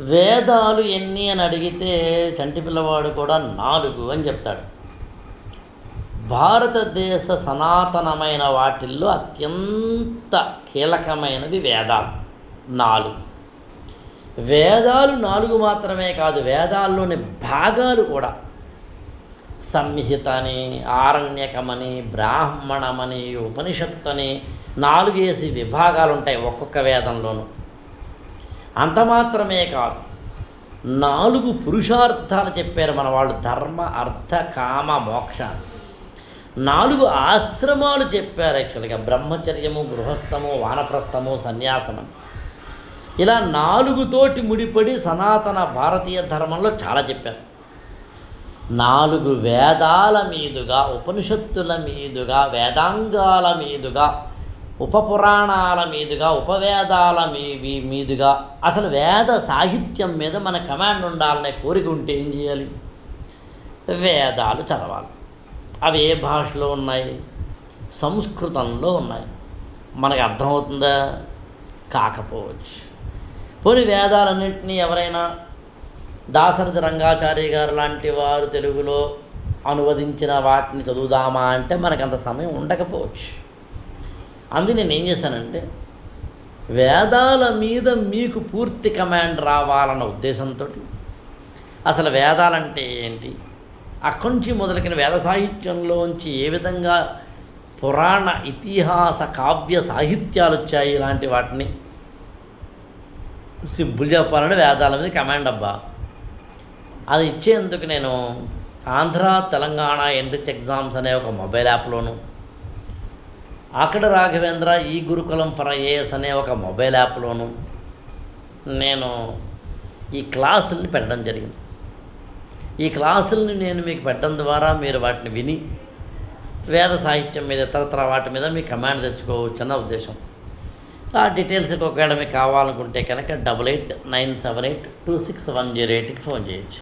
వేదాలు ఎన్ని అని అడిగితే చంటి పిల్లవాడు కూడా నాలుగు అని చెప్తాడు. భారతదేశ సనాతనమైన వాటిల్లో అత్యంత కీలకమైనవి వేదాలు. నాలుగు. వేదాలు నాలుగు మాత్రమే కాదు వేదాల్లోని భాగాలు కూడా. సంహిత అని ఆరణ్యకమని బ్రాహ్మణమని ఉపనిషత్తు అని నాలుగేసి విభాగాలు ఉంటాయి ఒక్కొక్క వేదంలోనూ. అంతమాత్రమే కాదు నాలుగు పురుషార్థాలు చెప్పారు మన వాళ్ళు ధర్మ అర్థ కామ మోక్ష నాలుగు ఆశ్రమాలు చెప్పారు యాక్చువల్గా బ్రహ్మచర్యము గృహస్థము వానప్రస్థము సన్యాసము ఇలా నాలుగుతోటి ముడిపడి సనాతన భారతీయ ధర్మంలో చాలా చెప్పారు. నాలుగు వేదాల మీదుగా ఉపనిషత్తుల మీదుగా వేదాంగాల మీదుగా ఉపపురాణాల మీదుగా ఉపవేదాల మీ మీదుగా అసలు వేద సాహిత్యం మీద మన కమాండ్ ఉండాలనే కోరిక ఉంటే ఏం చేయాలి? వేదాలు చదవాలి. అవి ఏ భాషలో ఉన్నాయి? సంస్కృతంలో ఉన్నాయి. మనకు అర్థమవుతుందా? కాకపోవచ్చు. పోనీ వేదాలన్నింటినీ ఎవరైనా దాశరథి రంగాచార్య గారు లాంటి వారు తెలుగులో అనువదించిన వాటిని చదువుదామా అంటే మనకు అంత సమయం ఉండకపోవచ్చు. అందుకు నేను ఏం చేశానంటే వేదాల మీద మీకు పూర్తి కమాండ్ రావాలన్న ఉద్దేశంతో అసలు వేదాలంటే ఏంటి? అక్కడి నుంచి మొదలకిన వేద సాహిత్యంలోంచి ఏ విధంగా పురాణ ఇతిహాస కావ్య సాహిత్యాలు వచ్చాయి ఇలాంటి వాటిని? సింపుల్ చెప్పాలంటే వేదాల మీద కమాండ్ అబ్బా. అది ఇచ్చేందుకు నేను ఆంధ్ర తెలంగాణ ఎంట్రిచ్ ఎగ్జామ్స్ అనే ఒక మొబైల్ యాప్లోను అక్కడ రాఘవేంద్ర ఈ గురుకులం ఫర్ ఐఏఎస్ అనే ఒక మొబైల్ యాప్లోను నేను ఈ క్లాసుల్ని పెట్టడం జరిగింది. ఈ క్లాసుల్ని నేను మీకు పెట్టడం ద్వారా మీరు వాటిని విని వేద సాహిత్యం మీద ఇతరతర వాటి మీద మీ కమాండ్ తెచ్చుకోవచ్చు అన్న ఉద్దేశం. ఆ డీటెయిల్స్ ఒకవేళ మీకు కావాలనుకుంటే కనుక double eight nine seven eight two six one zero ఎయిట్కి ఫోన్ చేయొచ్చు.